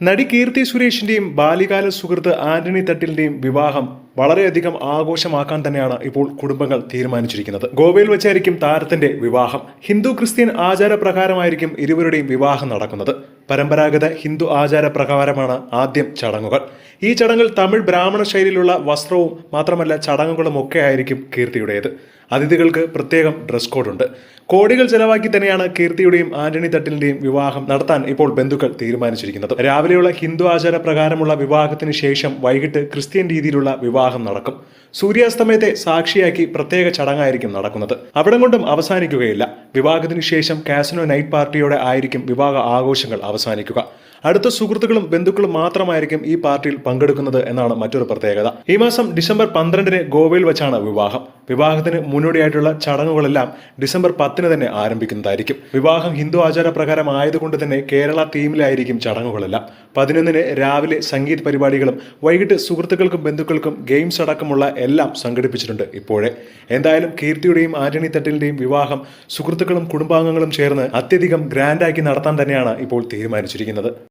നടി കീർത്തി സുരേഷിന്റെയും ബാല്യകാല സുഹൃത്ത് ആന്റണി തട്ടിലിന്റെയും വിവാഹം വളരെയധികം ആഘോഷമാക്കാൻ തന്നെയാണ് ഇപ്പോൾ കുടുംബങ്ങൾ തീരുമാനിച്ചിരിക്കുന്നത്. ഗോവയിൽ വെച്ചായിരിക്കും താരത്തിന്റെ വിവാഹം. ഹിന്ദു ക്രിസ്ത്യൻ ആചാരപ്രകാരമായിരിക്കും ഇരുവരുടെയും വിവാഹം നടക്കുന്നത്. പരമ്പരാഗത ഹിന്ദു ആചാരപ്രകാരമാണ് ആദ്യം ചടങ്ങുകൾ. ഈ ചടങ്ങിൽ തമിഴ് ബ്രാഹ്മണ ശൈലിയിലുള്ള വസ്ത്രവും മാത്രമല്ല ചടങ്ങുകളും ഒക്കെ ആയിരിക്കും കീർത്തിയുടേത്. അതിഥികൾക്ക് പ്രത്യേകം ഡ്രസ് കോഡുണ്ട് കോടികൾ ചെലവാക്കി തന്നെയാണ് കീർത്തിയുടെയും ആന്റണി തട്ടിലിന്റെയും വിവാഹം നടത്താൻ ഇപ്പോൾ ബന്ധുക്കൾ തീരുമാനിച്ചിരിക്കുന്നത്. രാവിലെയുള്ള ഹിന്ദു ആചാര പ്രകാരമുള്ള വിവാഹത്തിന് ശേഷം വൈകിട്ട് ക്രിസ്ത്യൻ രീതിയിലുള്ള വിവാഹം നടക്കും. സൂര്യാസ്തമയത്തെ സാക്ഷിയാക്കി പ്രത്യേക ചടങ്ങായിരിക്കും നടക്കുന്നത്. അവിടം കൊണ്ടും അവസാനിക്കുകയില്ല. വിവാഹത്തിന് ശേഷം കാസിനോ നൈറ്റ് പാർട്ടിയോടെ ആയിരിക്കും വിവാഹ ആഘോഷങ്ങൾ അവസാനിക്കുക. അടുത്ത സുഹൃത്തുക്കളും ബന്ധുക്കളും മാത്രമായിരിക്കും ഈ പാർട്ടിയിൽ പങ്കെടുക്കുന്നത് എന്നാണ് മറ്റൊരു പ്രത്യേകത. ഈ മാസം ഡിസംബർ പന്ത്രണ്ടിന് ഗോവയിൽ വെച്ചാണ് വിവാഹം. വിവാഹത്തിന് മുന്നോടിയായിട്ടുള്ള ചടങ്ങുകളെല്ലാം ഡിസംബർ പത്തിന് തന്നെ ആരംഭിക്കുന്നതായിരിക്കും. വിവാഹം ഹിന്ദു ആചാര പ്രകാരം ആയതുകൊണ്ട് തന്നെ കേരള തീമിലായിരിക്കും ചടങ്ങുകളെല്ലാം. പതിനൊന്നിന് രാവിലെ സംഗീത് പരിപാടികളും വൈകിട്ട് സുഹൃത്തുക്കൾക്കും ബന്ധുക്കൾക്കും ഗെയിംസ് അടക്കമുള്ള എല്ലാം സംഘടിപ്പിച്ചിട്ടുണ്ട് ഇപ്പോഴേ. എന്തായാലും കീർത്തിയുടെയും ആന്റണി തട്ടിലിന്റെയും വിവാഹം സുഹൃത്തുക്കളും കുടുംബാംഗങ്ങളും ചേർന്ന് അത്യധികം ഗ്രാൻഡാക്കി നടത്താൻ തന്നെയാണ് ഇപ്പോൾ തീരുമാനിച്ചിരിക്കുന്നത്.